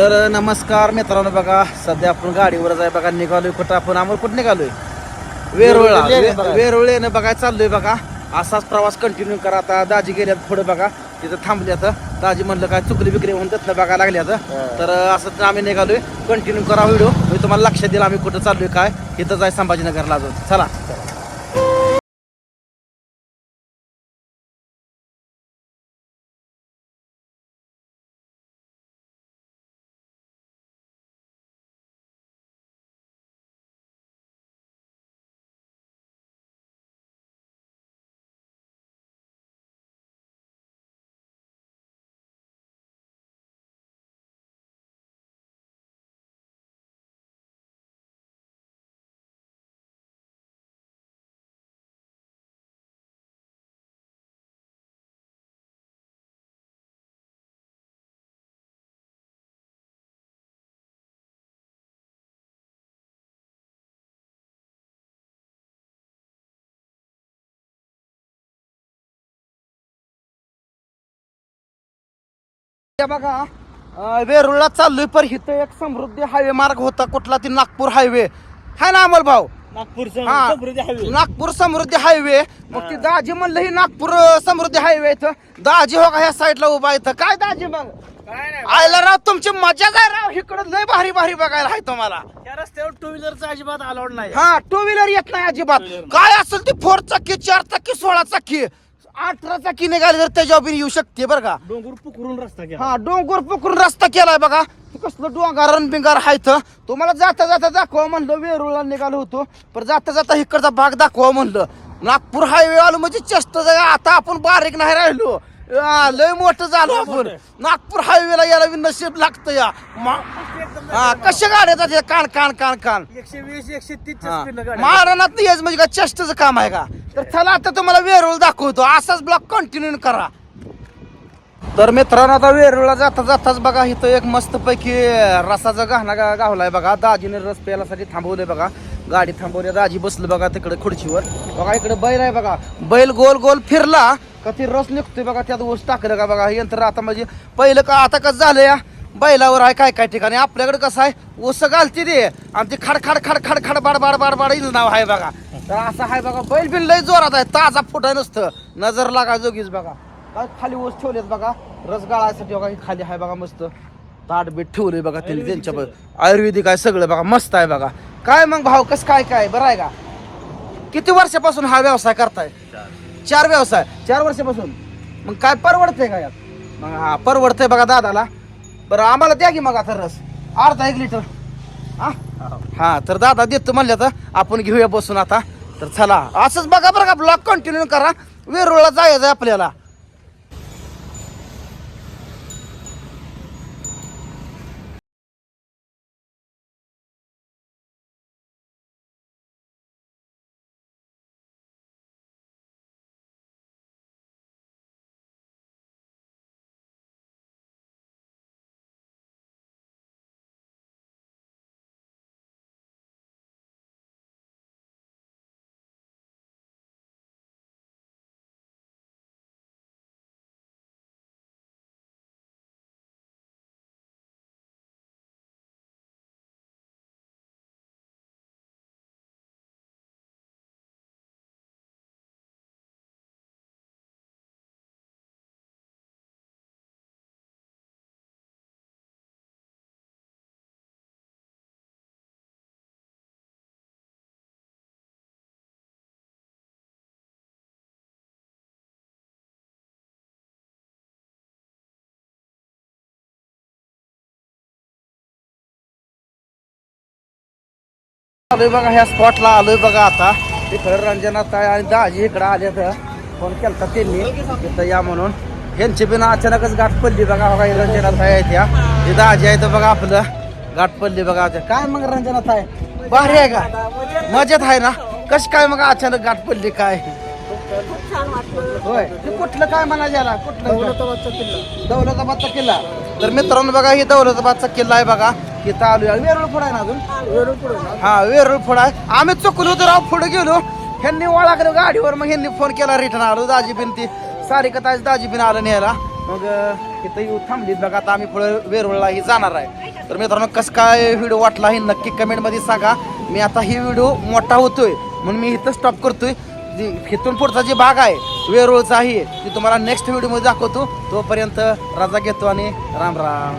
तर नमस्कार मित्रांनो बघा सध्या आपण गाडीवरच आहे बघा निघालोय कुठं आपण? आम्हाला कुठं निघालोय? वेरुळला वेरुळ लेणे बघा. वेरुळेने बघा चाललोय बघा. असाच प्रवास कंटिन्यू करा आता. दाजी गेल्यात पुढे बघा. तिथं थांबल्यात दाजी म्हणलं काय चुकली बिकली म्हणून तिथलं बघा लागल्यात. तर असं आम्ही निघालोय. कंटिन्यू करा व्हिडिओ. मी तुम्हाला लक्षात दिलं आम्ही कुठं चाललोय काय. इथं जाय संभाजीनगरला अजून. चला. त्या बघा वेरुळला चाललोय पर इथं एक समृद्धी हायवे मार्ग होता कुठला ती नागपूर हायवे. हाय ना अमल भाऊ? नागपूरचं हा. समृद्धी हायवे. नागपूर समृद्धी हायवे. मग ती दाजी म्हणलं ही नागपूर समृद्धी हायवे इथं. दाजी हो का ह्या साईडला उभा इथं. काय दाजी मग? काय नाही आयला राव तुमची मजा आहे राव. इकडं लय भारी भारी बघायला आहे तुम्हाला. या रस्त्यावर टू व्हीलरचा अजिबात अलाउड नाही हा टू व्हीलर येत नाही अजिबात. काय असेल ती फोर चाकी चार चाकी सोळा चाकी अठरा चाकी निघाली तर त्याच्यावर बी येऊ शकते बरं का. डोंगर पुकरून रस्ता केला. हा डोंगर पकडून रस्ता केलाय बघा. कसलं डोंगर बिंगार हायत तुम्हाला जाता जाता दाखवा म्हणलं वेरुळला निघालो होतो. पण जाता जाता इकडचा भाग दाखवा म्हणलं. नागपूर हायवे आलो म्हणजे चेष्ट आता आपण बारीक नाही राहिलो. आ, लय मोठं झालो आपण. नागपूर हायवेला यायला बी नशीब लागतं या. मा- हा कशा गाड्या जाते कान कान कान कान. एकशे वीस एकशे तीस महाराणात यायचं म्हणजे काय चेष्टाचं काम आहे का? तर चला आता तुम्हाला वेरूळ दाखवतो. असाच ब्लॉक कंटिन्यू करा. तर मित्रांनो आता वेरूळला जाता जाताच बघा इथं एक मस्त पैकी रसाचा गहना गा- गावलाय बघा. दाजीने रस प्यायलासाठी थांबवलंय बघा. गाडी थांबवली. दाजी बसलं बघा तिकडे खुर्चीवर. बघा इकडे बैल आहे बघा. बैल गोल गोल फिरला. का ते रस निघतोय बघा त्यात ऊस टाकलं का बघा. हे यंत्र आता म्हणजे पहिलं का आता कसं झालं या? बैलावर आहे काय काय ठिकाणी? आपल्याकडे कसं आहे? ऊस घालते ते. आणि ते खड खड खड खड खड बाड बाड बाड बाड नाव आहे बघा. तर असं आहे बघा बैल बिन लय जोरात आहे. ताजा फुटा नसतं. नजर लागा जोगीच बघा. काय खाली ऊस ठेवलेत बघा. रस गाळायसाठी बघा हे खाली आहे बघा मस्त. ताट बीट ठेवले बघा त्यांनी त्यांच्या आयुर्वेदिक आहे सगळं बघा. मस्त आहे बघा. काय मग भाव कसं काय काय? बरं आहे का? किती वर्षापासून हा व्यवसाय करताय? चार व्यवसाय. चार वर्षापासून? मग काय परवडतंय का यात? मग हा परवडतंय बघा दादाला. बरं आम्हाला द्या की मग आता रस. अर्धा एक लिटर. हा? हा तर दादा देतो म्हणलं तर आपण घेऊया बसून आता. तर चला असंच बघा बरं का ब्लॉक कंटिन्यू करा. वेरूळला जायचं आहे आपल्याला. आलोय बघा ह्या स्पॉटला आलोय बघा आता. तिकडे रंजनात आहे आणि दाजी इकडे आले तर फोन केलता त्यांनी. तिथं या म्हणून. ह्यांची बिना अचानकच गाठ पडली बघा बघा ही रंजनात आहे त्या हे दाजी आहे तर बघा आपलं. गाठ पडली बघा आता. काय मग रंजनात आहे भारी आहे का? मजेत आहे ना? कशी काय मग अचानक गाठ पडली काय? होय. ते कुठलं काय म्हणायचं याला? कुठलं? दौलताबादचा किल्ला. दौलताबादचा किल्ला. तर मित्रांनो बघा ही दौलताबादचा किल्ला आहे बघा. इथं आलोय वेरूळ पुढे आहे ना अजून. हा वेरूळ पुढे आहे. आम्ही चुकलो तर राव पुढे गेलो. ह्यांनी ओळखलं गाडीवर मग ह्यांनी फोन केला रिटर्न आलो. दाजी बिन ती सारिका ताज दाजी बिन आलं न्यायला. मग इथं येऊ थांबलीत. बघा आता आम्ही पुढे वेरूळलाही जाणार आहे. तर मित्रांनो कसं काय व्हिडिओ वाटला हे नक्की कमेंटमध्ये सांगा. मी आता ही व्हिडिओ मोठा होतोय. म्हणून मी इथं स्टॉप करतोय. इथून पुढचा जे भाग आहे वेरूळचा आहे ती तुम्हाला नेक्स्ट व्हिडिओमध्ये दाखवतो. तोपर्यंत रजा घेतो आणि राम राम.